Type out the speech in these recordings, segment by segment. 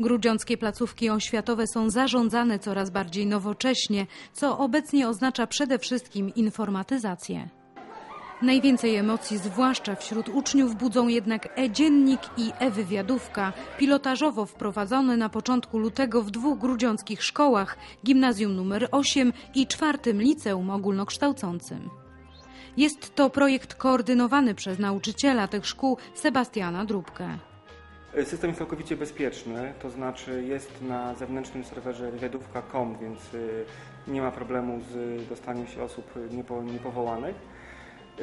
Grudziąckie placówki oświatowe są zarządzane coraz bardziej nowocześnie, co obecnie oznacza przede wszystkim informatyzację. Najwięcej emocji, zwłaszcza wśród uczniów, budzą jednak e-dziennik i e-wywiadówka, pilotażowo wprowadzone na początku lutego w dwóch grudziąckich szkołach, gimnazjum nr 8 i czwartym liceum ogólnokształcącym. Jest to projekt koordynowany przez nauczyciela tych szkół Sebastiana Drubkę. System jest całkowicie bezpieczny, to znaczy jest na zewnętrznym serwerze wywiadówka.com, więc y, nie ma problemu z dostaniem się osób niepo, niepowołanych.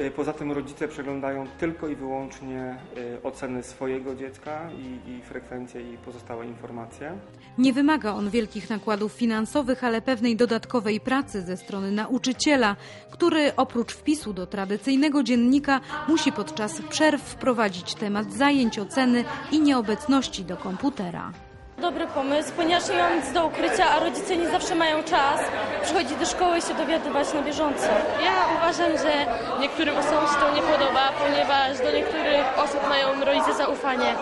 Y, Poza tym rodzice przeglądają tylko i wyłącznie y, oceny swojego dziecka i, i frekwencje i pozostałe informacje. Nie wymaga on wielkich nakładów finansowych, ale pewnej dodatkowej pracy ze strony nauczyciela, który oprócz wpisu do tradycyjnego dziennika musi podczas przerw wprowadzić temat zajęć, oceny i nieobecności do komputera. Dobry pomysł, ponieważ nie mam nic do ukrycia, a rodzice nie zawsze mają czas przychodzić do szkoły i się dowiadywać na bieżąco. Ja uważam, że niektórym osobom się to nie podoba, ponieważ do niektórych osób mają rodzice zaufanie.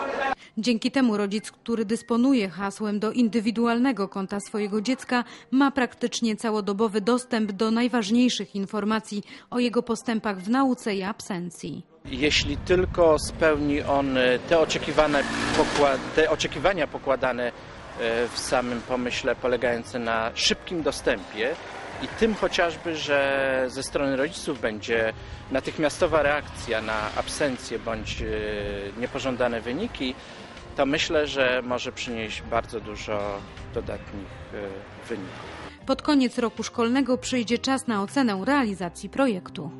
Dzięki temu rodzic, który dysponuje hasłem do indywidualnego konta swojego dziecka, ma praktycznie całodobowy dostęp do najważniejszych informacji o jego postępach w nauce i absencji. Jeśli tylko spełni on e, te, oczekiwane, te oczekiwania pokładane e, w samym pomyśle polegające na szybkim dostępie i tym chociażby, że ze strony rodziców będzie natychmiastowa reakcja na absencję bądź e, niepożądane wyniki, to myślę, że może przynieść bardzo dużo dodatnich wyników. Pod koniec roku szkolnego przyjdzie czas na ocenę realizacji projektu.